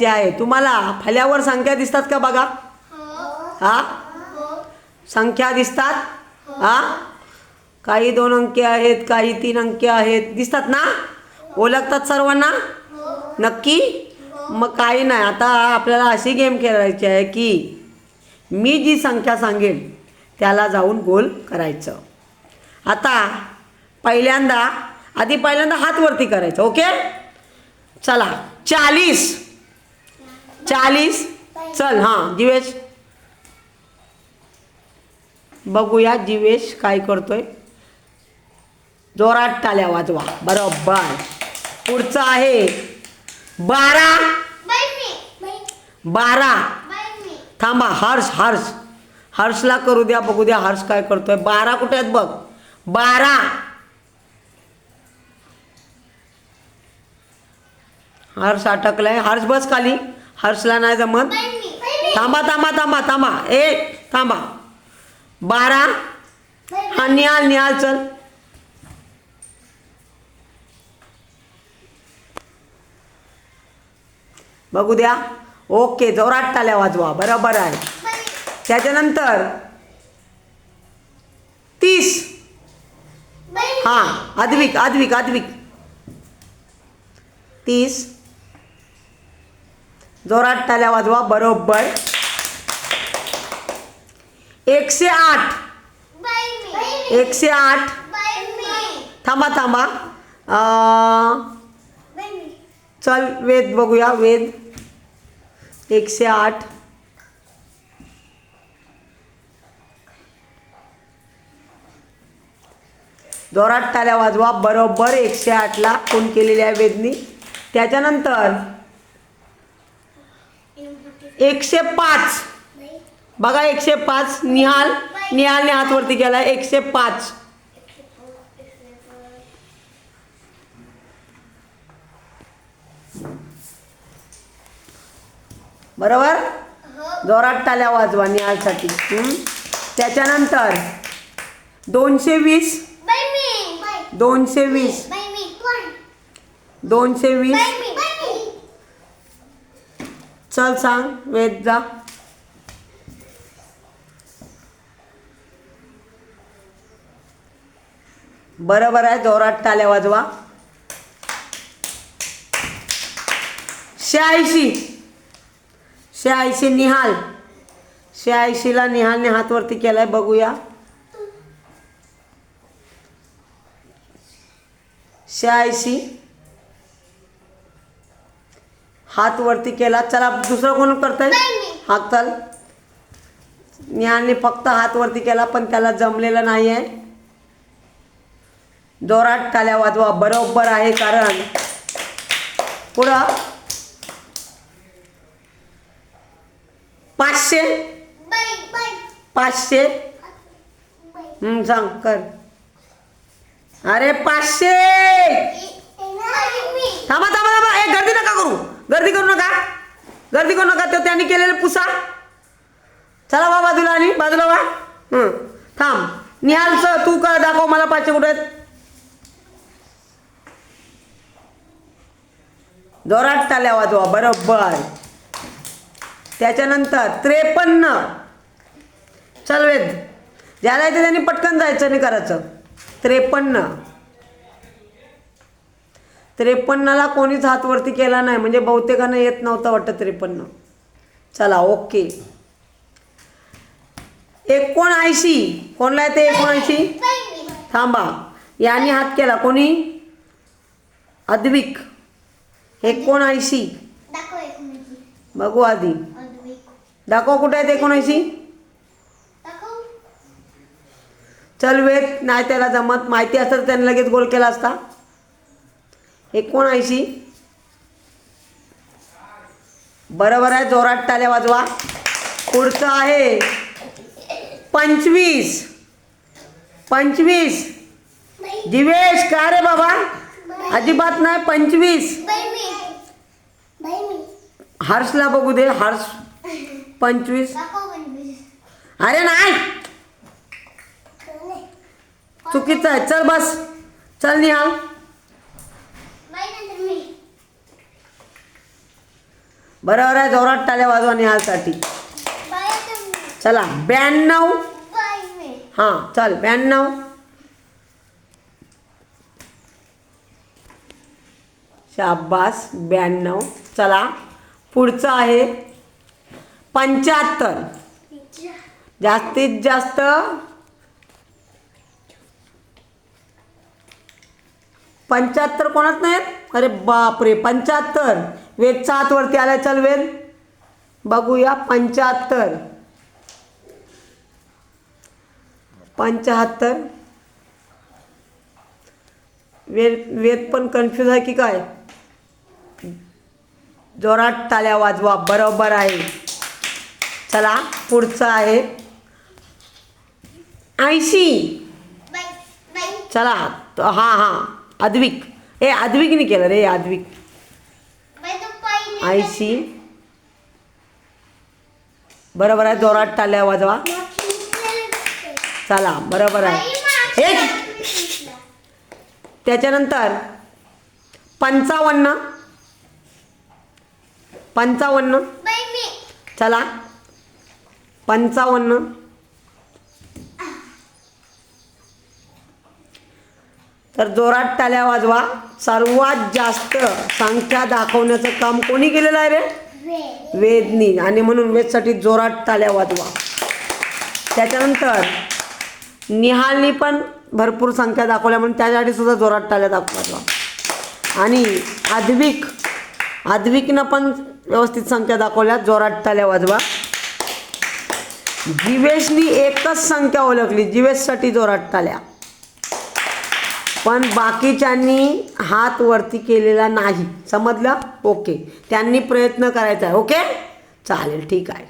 जे आहे तुम्हाला फल्यावर संख्या दिसतात का बघा? हा. संख्या दिसतात? हा? काही दोन अंकी आहेत काही तीन अंकी आहेत. दिसतात ना? ओळखतात सर्वांना? नक्की? मग काही नाही. आता आपल्याला अशी गेम खेळायची आहे की मी जी संख्या सांगेन त्याला जाऊन गोल करायचं. आता पहिल्यांदा आधी पहिल्यांदा हात वरती करायचं ओके? चला. चाळीस. चाळीस? चल हां जीवेश बघूया जीवेश काय करतोय. जोरात टाल्या वाजवा. बरोबर. पुढचं आहे. बारा. बारा. थांबा हर्ष हर्ष. हर्षला करू द्या बघू द्या हर्ष काय करतोय. बारा कुठे आहेत बघ. बारा. हर्ष अटकलाय. हर्ष बस खाली. हर्षला नाही जमत. थांबा थांबा थांबा थांबा. ए थांबा. बारा. हा निहाल निहाल चल. बघू द्या. ओके जोरात टाल्या वाजवा. बरोबर आहे. त्याच्यानंतर तीस. हां आद्विक आद्विक आद्विक. तीस. जोरात टाल्या वाजवा बरोबर. एकशे आठ. एकशे आठ. थांबा थांबा. चल वेद बघूया वेद. एकशे आठ. जोरात टाल्या वाजवा बरोबर. एकशे आठला फोन केलेली आहे वेदनी. त्याच्यानंतर एकशे पाच. बघा एकशे पाच. निहाल निहालने हात वरती केला एकशे पाच. बरोबर? जोरात टाल्या वाजवा निहालसाठी? त्याच्यानंतर दोनशे वीस. दोनशे वीस. दोनशे वीस. चल सांग वेद जा. बरोबर आहे जोरात टाल्या वाजवा. शहाऐंशी शहाऐंशी निहाल. शहाऐंशीला निहालने हातवरती केलाय बघूया. शहाऐंशी हात वरती केला. चला दुसरं कोण करतंय? हा चल. निहालने फक्त हात वरती केला पण त्याला जमलेलं नाही आहे जोरात टाल्या वाजवा बरोबर आहे कारण. पुढं. पाचशे? पाचशे? हं, सांग कर. अरे पाचशे! थांबा थांबा थांबा. ए गर्दी नका करू. गर्दी करू नका. गर्दी करू नका. तो त्यांनी केलेलं पुसा. चला वा बाजूला आणि बाजूला वा हं. थांब. निहालचं तू का दाखव मला पाचशे कुठे आहेत चालल्या टाल्या वाजवा बरोबर. त्याच्यानंतर त्रेपन्न. चल वेद. ज्याला येते त्यांनी पटकन जायचं नाही करायचं. त्रेपन्न. त्रेपन्नला कोणीच हातवरती केला नाही. म्हणजे बहुतेकांना येत नव्हतं वाटतं त्रेपन्न. चला ओके. एकोणऐंशी. कोणला येते एकोणऐंशी? थांबा. याने हात केला. कोणी? अद्विक. एकोणऐंशी. बघू आधी. दाखव कुठे आहेत एकोणऐंशी? चल वेद. नाही त्याला जमत. माहिती असतं तर त्याने लगेच गोल केला असता. एकोणऐंशी. बरोबर आहे जोरात टाल्या वाजवा. पुढचं आहे. पंचवीस. पंचवीस. दिवेश का रे बाबा? अजिबात नाही पंचवीस. हर्षला बघू दे हर्ष. पंचवीस. अरे नाही. चुकीचं आहे चल बस. चल निहाल. बरोबर आहे जोरात टाल्या वाजवा निहालसाठी. चला ब्याण्णव. हां चल ब्याण्णव. शाबास ब्याण्णव. चला पुढचं आहे पंच्याहत्तर. जास्तीत जास्त पंच्याहत्तर कोणाच नाहीत? अरे बापरे पंच्याहत्तर. वेद सात वरती आलाय. चल वेद. बघूया. पंच्याहत्तर. पंच्याहत्तर. वेद वेद पण कन्फ्यूज आहे की काय? जोरात टाल्या वाजवा. बरोबर आहे. चला पुढचं आहे. ऐंशी. चला हां हां. अद्विक. ए अद्विकने केलं रे अद्विक. ऐंशी बरोबर आहे जोरात टाल्या वाजवा चला बरोबर आहे. हे. त्याच्यानंतर पंचावन्न. पंचावन्न. चला. पंचावन्न. तर जोरात टाल्या वाजवा. सर्वात जास्त संख्या दाखवण्याचं काम कोणी केलेलं आहे रे? वेदनी. आणि म्हणून वेदसाठी जोरात टाल्या वाजवा. त्याच्यानंतर निहालनी पण भरपूर संख्या दाखवल्या म्हणून त्यासाठी सुद्धा जोरात टाल्या दाख वाजवा आणि आद्विक आद्विकनं पण व्यवस्थित संख्या दाखवल्या. जोरात टाल्या वाजवा. जिवेशनी एकच संख्या ओळखली. जिवेशसाठी जोरात टाल्या. पण बाकीच्यांनी हात वरती केलेला नाही. समजलं? ओके. त्यांनी प्रयत्न करायचा आहे. ओके? चालेल ठीक आहे.